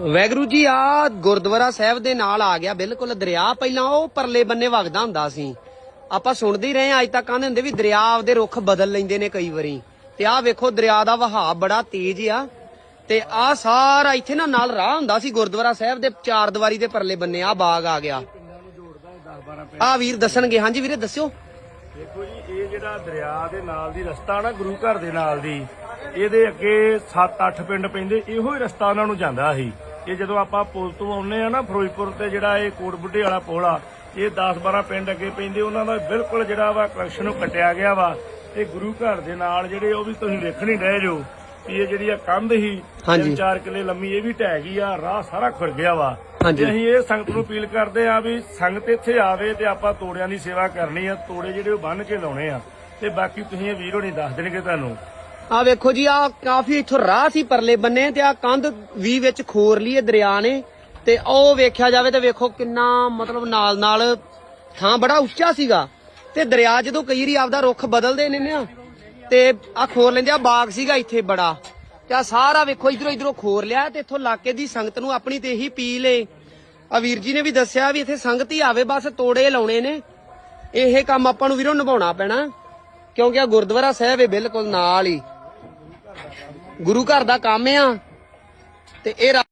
ਵੈਗਰੂ ਜੀ, ਆ ਗੁਰਦੁਆਰਾ ਸਾਹਿਬ ਦੇ ਨਾਲ ਆ ਗਿਆ ਬਿਲਕੁਲ ਦਰਿਆ। ਪਹਿਲਾਂ ਉਹ ਪਰਲੇ ਬੰਨੇ ਵਗਦਾ ਹੁੰਦਾ ਸੀ। ਆਪਾਂ ਸੁਣਦੇ ਹੀ ਰਹੇ ਆ ਅੱਜ ਤੱਕ ਕਹਿੰਦੇ ਹੁੰਦੇ ਵੀ ਦਰਿਆ ਆਪਦੇ ਰੁੱਖ ਬਦਲ ਲੈਂਦੇ ਨੇ ਕਈ ਵਾਰੀ। ਤੇ ਆਹ ਵੇਖੋ, ਦਰਿਆ ਦਾ ਵਹਾਅ ਬੜਾ ਤੇਜ਼ ਆ। ਤੇ ਆ ਸਾਰਾ ਇੱਥੇ ਨਾ ਨਾਲ ਰਾਹ ਹੁੰਦਾ ਸੀ ਗੁਰਦੁਆਰਾ ਸਾਹਿਬ ਦੇ ਚਾਰ ਦੀਵਾਰੀ ਦੇ ਪਰਲੇ ਬੰਨੇ ਆ ਬਾਗ ਆ ਗਿਆ। ਆ ਵੀਰ ਦੱਸਣਗੇ। ਹਾਂਜੀ ਵੀਰੇ, ਦੱਸਿਓ। ਦੇਖੋ ਜੀ, ਇਹ ਜਿਹੜਾ ਦਰਿਆ ਦੇ ਨਾਲ ਦੀ ਰਸਤਾ ਨਾ, ਗੁਰੂ ਘਰ ਦੇ ਨਾਲ ਦੀ ਇਹਦੇ ਅੱਗੇ 7-8 ਪਿੰਡ ਪੈਂਦੇ ਇਹੋ ਹੀ ਰਸਤਾ ਉਹਨਾਂ ਨੂੰ ਜਾਂਦਾ ਸੀ। ਇਹ ਜਦੋਂ ਆਪਾਂ ਪੁਲ ਤੋਂ ਆਉਂਦੇ ਆ ਨਾ ਫਿਰੋਜ਼ਪੁਰ ਤੇ ਜਿਹੜਾ ਇਹ ਕੋਟ ਬੁੱਢੇ ਵਾਲਾ ਪੁਲ ਆ ਇਹ 10-12 ਪਿੰਡ ਅੱਗੇ ਪੈਂਦੇ ਉਹਨਾਂ ਦਾ ਬਿਲਕੁਲ ਜਿਹੜਾ ਵਾ ਕਨੈਕਸ਼ਨ ਨੂੰ ਕੱਟਿਆ ਗਿਆ ਵਾ। ਤੇ ਗੁਰੂ ਘਰ ਦੇ ਨਾਲ ਜਿਹੜੇ ਉਹ ਵੀ ਤੁਸੀਂ ਵੇਖਣ ਹੀ ਜੋ ਵੀ ਇਹ ਜਿਹੜੀ ਆ ਕੰਧ ਹੀ ਹਾਂਜੀ। 4 ਕਿਲੇ ਲੰਮੀ ਇਹ ਵੀ ਢਹਿ ਗਈ ਆ ਰਾਹ ਸਾਰਾ ਖੁਰ ਗਿਆ ਵਾ। ਤੇ ਅਸੀਂ ਇਹ ਸੰਗਤ ਨੂੰ ਅਪੀਲ ਕਰਦੇ ਆ ਵੀ ਸੰਗਤ ਇੱਥੇ ਆਵੇ ਤੇ ਆਪਾਂ ਤੋੜਿਆਂ ਦੀ ਸੇਵਾ ਕਰਨੀ ਆ ਤੋੜੇ ਜਿਹੜੇ ਉਹ ਬੰਨ ਕੇ ਲਾਉਣੇ ਆ। ਤੇ ਬਾਕੀ ਤੁਸੀਂ ਇਹ ਵੀਰੋ ਨਹੀਂ ਦੱਸ ਦੇਣਗੇ ਤੁਹਾਨੂੰ। ਆ ਵੇਖੋ ਜੀ, ਆ ਕਾਫੀ ਇਥੋਂ ਰਾਹ ਸੀ ਪਰਲੇ ਬੰਨੇ ਤੇ ਆ ਕੰਧ ਵੀ ਵਿੱਚ ਖੋਰ ਲਈ ਦਰਿਆ ਨੇ। ਤੇ ਉਹ ਵੇਖਿਆ ਜਾਵੇ ਤੇ ਵੇਖੋ ਕਿੰਨਾ ਮਤਲਬ ਨਾਲ ਨਾਲ ਥਾਂ ਬੜਾ ਉੱਚਾ ਸੀਗਾ। ਤੇ ਦਰਿਆ ਜਦੋਂ ਕਈ ਵਾਰੀ ਆਪਦਾ ਰੁੱਖ ਬਦਲਦੇ ਨੇ ਨਾ, ਤੇ ਆ ਖੋਰ ਲੈਂਦੇ ਆ, ਬਾਗ ਸੀਗਾ ਇੱਥੇ ਬੜਾ। ਤੇ ਆ ਸਾਰਾ ਵੇਖੋ ਇਧਰੋਂ ਇਧਰੋਂ ਖੋਰ ਲਿਆ ਤੇ ਇਥੋਂ ਇਲਾਕੇ ਦੀ ਸੰਗਤ ਨੂੰ ਆਪਣੀ ਤੇ ਇਹੀ ਅਪੀਲ ਏ। ਆ ਵੀਰ ਜੀ ਨੇ ਵੀ ਦੱਸਿਆ ਵੀ ਇੱਥੇ ਸੰਗਤ ਹੀ ਆਵੇ, ਬਸ ਤੋੜੇ ਲਾਉਣੇ ਨੇ। ਇਹ ਕੰਮ ਆਪਾਂ ਨੂੰ ਵੀਰੋ ਨਿਭਾਉਣਾ ਪੈਣਾ, ਕਿਉਂਕਿ ਆ ਗੁਰਦੁਆਰਾ ਸਾਹਿਬ ਹੈ ਬਿਲਕੁਲ ਨਾਲ ਹੀ। ਗੁਰੂ ਘਰ ਦਾ ਕੰਮ ਆ ਤੇ ਇਹ ਰਾ-